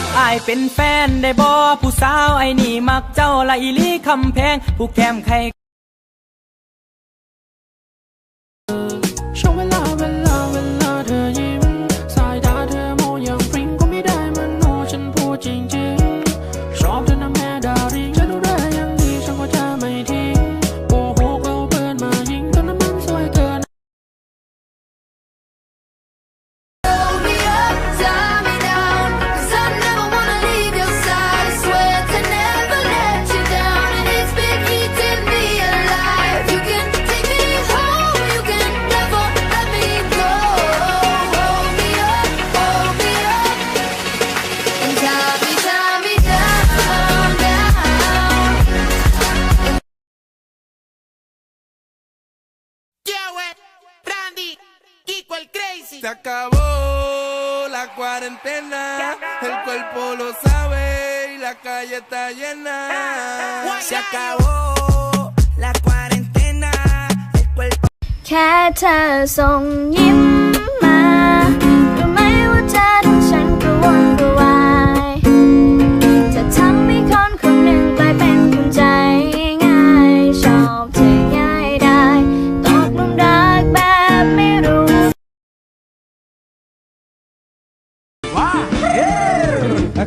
บอายเป็นแฟนได้บ่ผู้สาวไอ้นี่มักเจ้าละอีลีคำแพงผู้แก้มไข่ el Crazy. Se acabó la cuarentena, el cuerpo lo sabe y la calle está llena. Se acabó la cuarentena, el cuerpo. แค่เธอส่งยิ้ม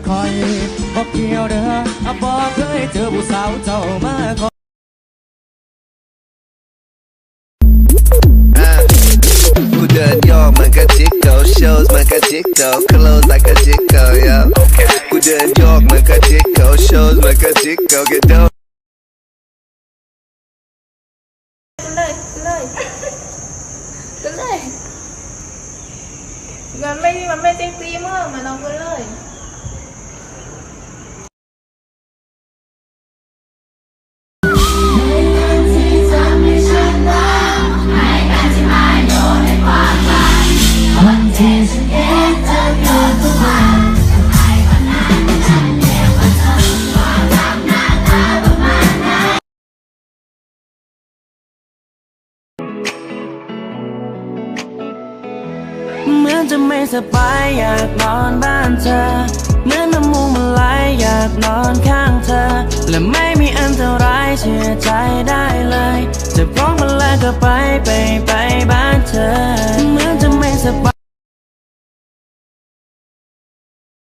คอยบอกเกี่ยวเด้ออะบอกเคยเจอผู้สาวเจ้ามาก่อนกูเดินย่อเหมือนกับจิกโก shows เหมือนกับจิกโก clothes like a จิกโก yeah กูเดินย่อเหมือนกับจิกโก shows เหมือนกับจิกโก get down เลยเลยก็เลยมันไม่มันไม่จริงปีเมื่อมันเอาไปเลยือนจะไม่สบายอยากนอนบ้านเธอ เหมือนน้ำมูกมันไหลอยากนอนข้างเธอ และไม่มีอันตรายเชื่อใจได้เลย จะพร้อมมาแล้วก็ไปไปไปบ้านเธอ เหมือนจะไม่สบาย